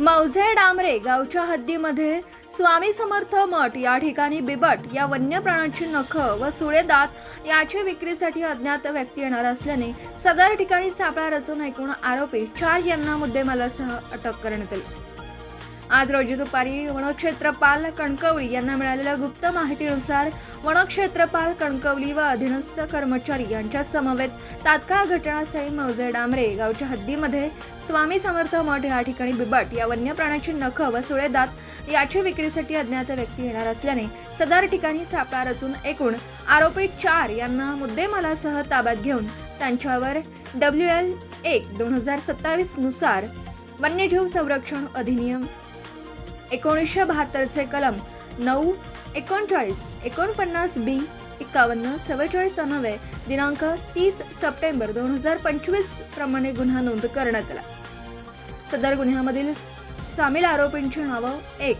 मौझे डांबरे गावच्या हद्दीमध्ये स्वामी समर्थ मठ या ठिकाणी बिबट या वन्य प्राण्यांची नख व सुळे दात याची विक्रीसाठी अज्ञात व्यक्ती येणार असल्याने सदर ठिकाणी सापळा रचून ऐकून आरोपी चार यांना मुद्देमालासह अटक करण्यात आली. आज रोजी दुपारी वनक्षेत्रपाल कणकवली यांना मिळालेल्या गुप्त माहितीनुसार वनक्षेत्रपाल कणकवली व अधीनस्थ कर्मचारी यांच्या समवेत तात्काळ घटनास्थळी मौजे डांबरे गावच्या हद्दीमध्ये स्वामी समर्थ मठ या ठिकाणी बिबट या वन्य प्राण्याची नख व सुळे दात याची विक्रीसाठी अज्ञात व्यक्ती येणार असल्याने सदर ठिकाणी सापळा रचून एकूण आरोपी चार यांना मुद्देमालासह ताब्यात घेऊन त्यांच्यावर डब्ल्यू एल एक दोन हजार सत्तावीसनुसार वन्यजीव संरक्षण अधिनियम एकोणीसशे बहात्तरचे कलम नऊ एकोणचाळीस एकोणपन्नास बी एकावन्न चव्वेचाळीस अन्वये दिनांक तीस सप्टेंबर दोन हजार पंचवीस प्रमाणे गुन्हा नोंद करण्यात आला. सदर गुन्ह्यामधील सामील आरोपींची नावं एक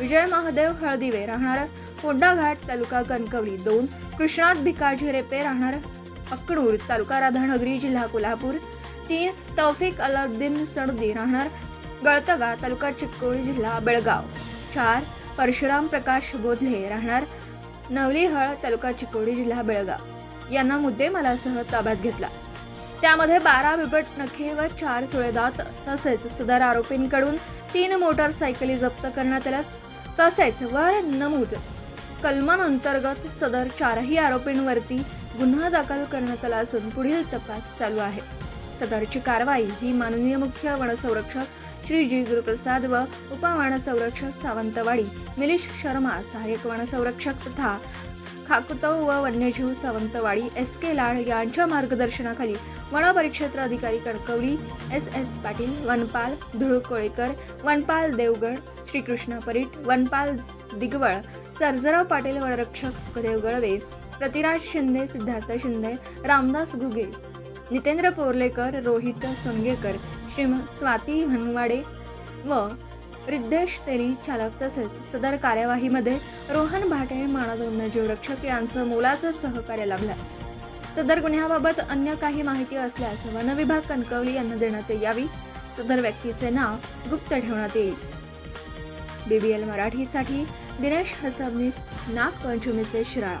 विजय महादेव हळदिवे राहणार कोंडाघाट तालुका कणकवली दोन कृष्णात भिकाजी रेपे राहणार अकणूर तालुका राधानगरी जिल्हा कोल्हापूर तीन तौफिक अलाउद्दीन सणदी राहणार गळतगा तालुका चिक्कोडी जिल्हा बेळगाव. चार परशुराम प्रकाश बोधले राहणार नवलीहळ तालुका चिकोडी जिल्हा बेळगाव. यांना मुद्देमालासह ताब्यात घेतला. त्यामध्ये बारा बिबट नखे व चार सुळेदात तसेच सदर आरोपींकडून तीन मोटारसायकली जप्त करण्यात आल्या. तसेच वर नमूद कलमांअंतर्गत सदर चारही आरोपींवरती गुन्हा दाखल करण्यात आला असून पुढील तपास चालू आहे. सदरची कारवाई ही माननीय मुख्य वनसंरक्षक श्री जी गुरुप्रसाद व उपवनसंरक्षक सावंतवाडी मिलिश शर्मा सहाय्यक वनसंरक्षक तथा खाकुतव व वन्यजीव सावंतवाडी एस के लाड यांच्या मार्गदर्शनाखाली वन परिक्षेत्र अधिकारी कणकवली एस एस पाटील वनपाल धुळू कोळेकर वनपाल देवगड श्रीकृष्ण परीट वनपाल दिगवळ सर्जराव पाटील वनरक्षक सुखदेव गळवे प्रतिराज शिंदे सिद्धार्थ शिंदे रामदास घुगे नितेंद्र पोर्लेकर रोहित सोनगेकर श्रीम स्वाती हनवाडे व रिद्धेश तेरी चालक तसेच सदर कार्यवाहीमध्ये रोहन भाटे मानद वन्यजीवरक्षक यांचं मोलाचं सहकार्य लाभलं. सदर गुन्ह्याबाबत अन्य काही माहिती असल्यास वनविभाग कणकवली यांना देण्यात यावी. सदर व्यक्तीचे नाव गुप्त ठेवण्यात येईल. बीबीएल मराठीसाठी दिनेश हसबनीस नागपंचमीचे शिराळा